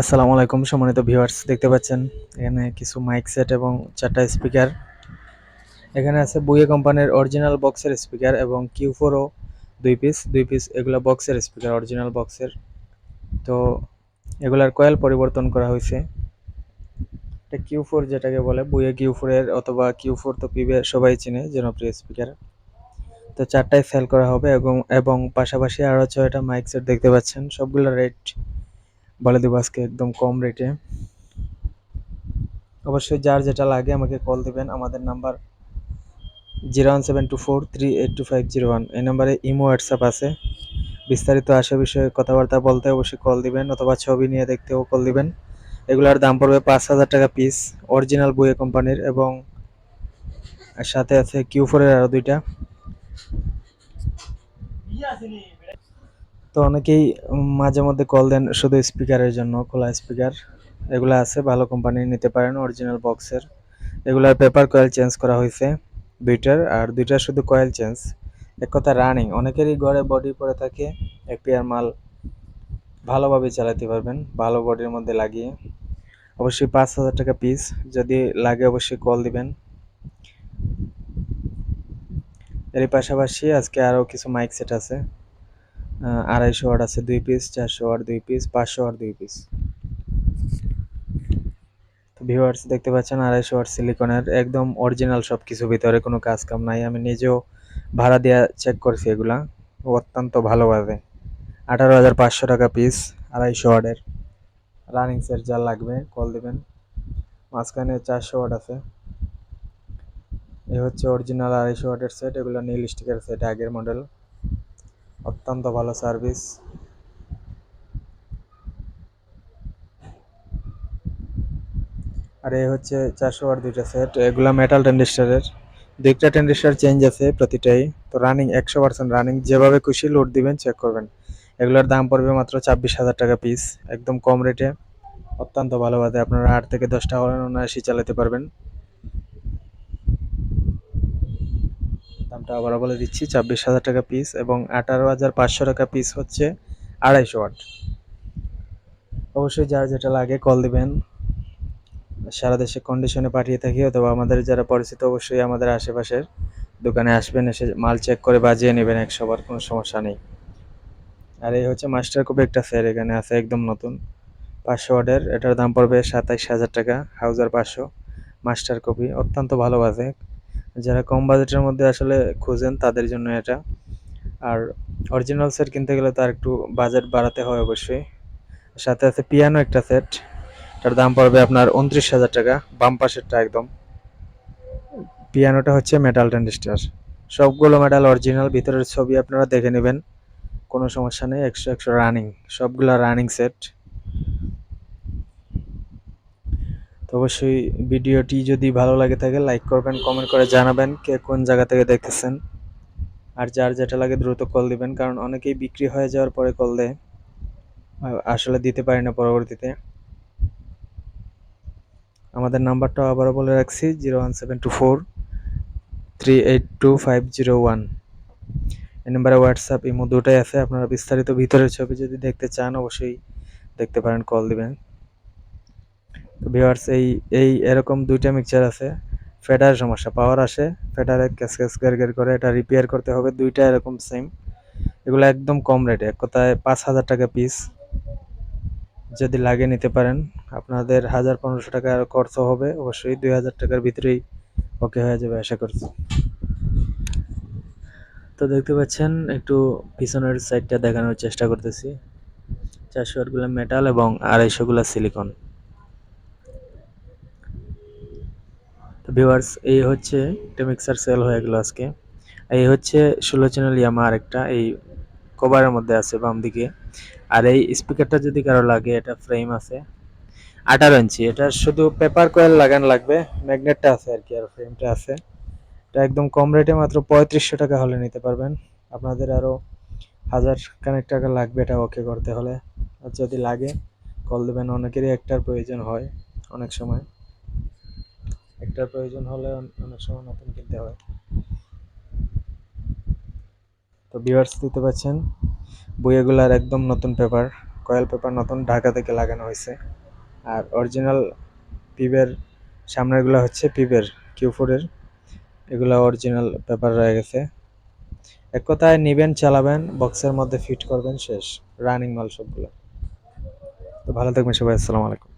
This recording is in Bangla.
আসসালামু আলাইকুম সম্মানিত ভিউয়ার্স, দেখতে পাচ্ছেন? এখানে কিছু মাইক সেট এবং চারটা স্পিকার এখানে আছে বুয়ে কোম্পানির অরিজিনাল বক্সের স্পিকার এবং কিউ ফোরও দুই পিস দুই পিস এগুলো বক্সের স্পিকার অরিজিনাল বক্সের তো এগুলার কয়েল পরিবর্তন করা হয়েছে। এটা কিউ ফোর যেটাকে বলে, বুয়ে কিউ ফোরের অথবা কিউ ফোর তো পিবে সবাই চিনে, জনপ্রিয় স্পিকার তো চারটায় সেল করা হবে এবং এবং পাশাপাশি আরও ছয়টা মাইক সেট দেখতে পাচ্ছেন। সবগুলো রেট বলে দেবো একদম কম রেটে অবশ্যই যার যেটা লাগে আমাকে কল দিবেন। আমাদের number zero one seven two four three eight two five zero one এই নাম্বারে ইমো হোয়াটসঅ্যাপ আছে। বিস্তারিত আসে বিষয়ে কথাবার্তা বলতে অবশ্যই কল দিবেন অথবা ছবি নিয়ে দেখতেও কল দিবেন। এগুলোর দাম পড়বে পাঁচ হাজার টাকা পিস অরিজিনাল বুয়ে কোম্পানির এবং সাথে আছে কিউ ফোরের আরও দুইটা। তো অনেকেই মাঝে মধ্যে কল দেন শুধু স্পিকারের জন্য, খোলা স্পিকার এগুলো আছে, ভালো কোম্পানির নিতে পারেন অরিজিনাল বক্সের এগুলার পেপার কয়েল চেঞ্জ করা হয়েছে দুইটার আর দুইটার শুধু কয়েল চেঞ্জ এক কথা রানিং অনেকেরই ঘরে বডি পরে থাকে, এক পেয়ার মাল ভালোভাবে চালাতে পারবেন, ভালো বডির মধ্যে লাগিয়ে। অবশ্যই পাঁচ হাজার টাকা পিস যদি লাগে অবশ্যই কল দিবেন। এর পাশাপাশি আজকে আরও কিছু মাইক সেট আছে। আড়াইশো ওয়াট আছে দুই পিস চারশো ওয়াট দুই পিস পাঁচশো ওয়াট দুই পিস তো ভিউয়ার্স দেখতে পাচ্ছেন, আড়াইশো ওয়াট সিলিকনের একদম অরিজিনাল সব কিছু ভিতরে কোনো কাজ কাম নাই। আমি নিজেও ভাড়া দিয়ে চেক করছি এগুলা, অত্যন্ত ভালোভাবে। আঠারো হাজার পাঁচশো টাকা পিস আড়াইশো ওয়াটের রানিং সেট যা লাগবে কল দিবেন। মাঝখানে চারশো ওয়াট আছে। এ হচ্ছে অরিজিনাল আড়াইশো ওয়াটের সেট এগুলো নীল স্টিকের সেট আগের মডেল অত্যন্ত ভালো সার্ভিস আর এই হচ্ছে চারশো ওয়াট দুইটা সেট এগুলা মেটাল টেন্ডিস্টারের দুইটা টেন্ডিস্টার চেঞ্জ আছে প্রতিটাই। তো রানিং একশো পার্সেন্ট রানিং যেভাবে খুশি লোড দিবেন চেক করবেন। এগুলোর দাম পড়বে মাত্র ছাব্বিশ হাজার টাকা পিস একদম কম রেটে অত্যন্ত ভালোভাবে আপনারা আট থেকে দশটা অনায়াসি চালাতে পারবেন। দামটা আবার বলে দিচ্ছি, ছাব্বিশ হাজার টাকা পিস এবং আঠারো হাজার পাঁচশো টাকা পিস হচ্ছে আড়াইশো ওয়াট অবশ্যই যার যেটা লাগে কল দিবেন। সারা দেশে কন্ডিশনে পাঠিয়ে থাকি, অথবা আমাদের যারা পরিচিত, অবশ্যই আমাদের আশেপাশের দোকানে আসবেন, এসে মাল চেক করে বাজিয়ে নেবেন একশোবার কোনো সমস্যা নেই। আর এই হচ্ছে মাস্টার কপি একটা সেট এখানে আছে একদম নতুন। পাঁচশো ওয়াটের এটার দাম পড়বে সাতাইশ হাজার টাকা হাউজার পাঁচশো। মাস্টার কপি অত্যন্ত ভালো বাজে। যারা কম বাজেটের মধ্যে আসলে খুঁজেন তাদের জন্য এটা। আর অরিজিনাল সেট কিনতে গেলে তার একটু বাজেট বাড়াতে হয় অবশ্যই। সাথে আছে পিয়ানো একটা সেট তার দাম পড়বে আপনার উনত্রিশ হাজার টাকা, বাম পাশেরটা একদম। পিয়ানোটা হচ্ছে মেটাল ট্যান্ডিস্টার সবগুলো মেটাল অরিজিনাল ভিতরের ছবি আপনারা দেখে নেবেন। কোনো সমস্যা নেই, একশো একশো রানিং সবগুলো রানিং সেট তো অবশ্যই ভিডিওটি যদি ভালো লাগে থাকে লাইক করবেন কমেন্ট করে জানাবেন কে কোন জায়গা থেকে দেখতেছেন। আর যার যেটা লাগে দ্রুত কল দিবেন, কারণ অনেকেই বিক্রি হয়ে যাওয়ার পরে কল দেয়। আসলে দিতে পারি না পরবর্তীতে। আমাদের নাম্বারটা আবারও বলে রাখছি zero one seven two four three eight two five zero one এই নাম্বারে হোয়াটসঅ্যাপ ইমো দুটাই আছে, আপনারা বিস্তারিত ভিতরের ছবি যদি দেখতে চান, অবশ্যই দেখতে পারেন কল দিবেন। তো ভিউয়ার্স এই এই এরকম দুইটা মিক্সচার আছে। ফেডার সমস্যা পাওয়ার আসে ফেডারে ক্যাস ক্যাস গের গের করে এটা রিপেয়ার করতে হবে, দুইটা এরকম সেম এগুলো একদম কম রেটে এক কথায় পাঁচ হাজার টাকা পিস যদি লাগে নিতে পারেন, আপনাদের হাজার পনেরোশো টাকা খরচ হবে, অবশ্যই দুই হাজার টাকার ভিতরেই ওকে হয়ে যাবে, আশা করছি। তো দেখতে পাচ্ছেন, একটু পিছনের সাইডটা দেখানোর চেষ্টা করতেছি। চারশো আটগুলো মেটাল এবং আড়াইশোগুলো সিলিকন ভিউয়ার্স এই হচ্ছে একটা মিক্সার সেল হয়ে গেল আজকে। এই হচ্ছে ষোলো চ্যানেল ইয়ামা আরেকটা, এই কভারের মধ্যে আছে বাম দিকে। আর এই স্পিকারটা যদি কারও লাগে, এটা ফ্রেম আছে। আঠারো ইঞ্চি, এটা শুধু পেপার কয়েল লাগানো লাগবে ম্যাগনেটটা আছে আর কি, আর ফ্রেমটা আছে। এটা একদম কম রেটে মাত্র পঁয়ত্রিশশো টাকা হলে নিতে পারবেন। আপনাদের আরও হাজার খানেক টাকা লাগবে এটা ওকে করতে হলে। আর যদি লাগে কল দেবেন। অনেকেরই একটার প্রয়োজন হয় অনেক সময়। একটার প্রয়োজন হলে অনেক সময় নতুন কিনতে হয়। তো ভিউয়ার্স দিতে পাচ্ছেন বইয়েগুলার একদম নতুন পেপার কয়েল পেপার নতুন ঢাকা থেকে লাগানো হয়েছে। আর অরিজিনাল পিবের সামনেরগুলো হচ্ছে পিবের কিউ ফোরের এগুলো অরিজিনাল পেপার রয়ে গেছে। এক কথায় নিবেন, চালাবেন বক্সের মধ্যে ফিট করবেন, শেষ। রানিং মাল সবগুলো। তো ভালো থাকবেন সবাই, আসসালামু আলাইকুম।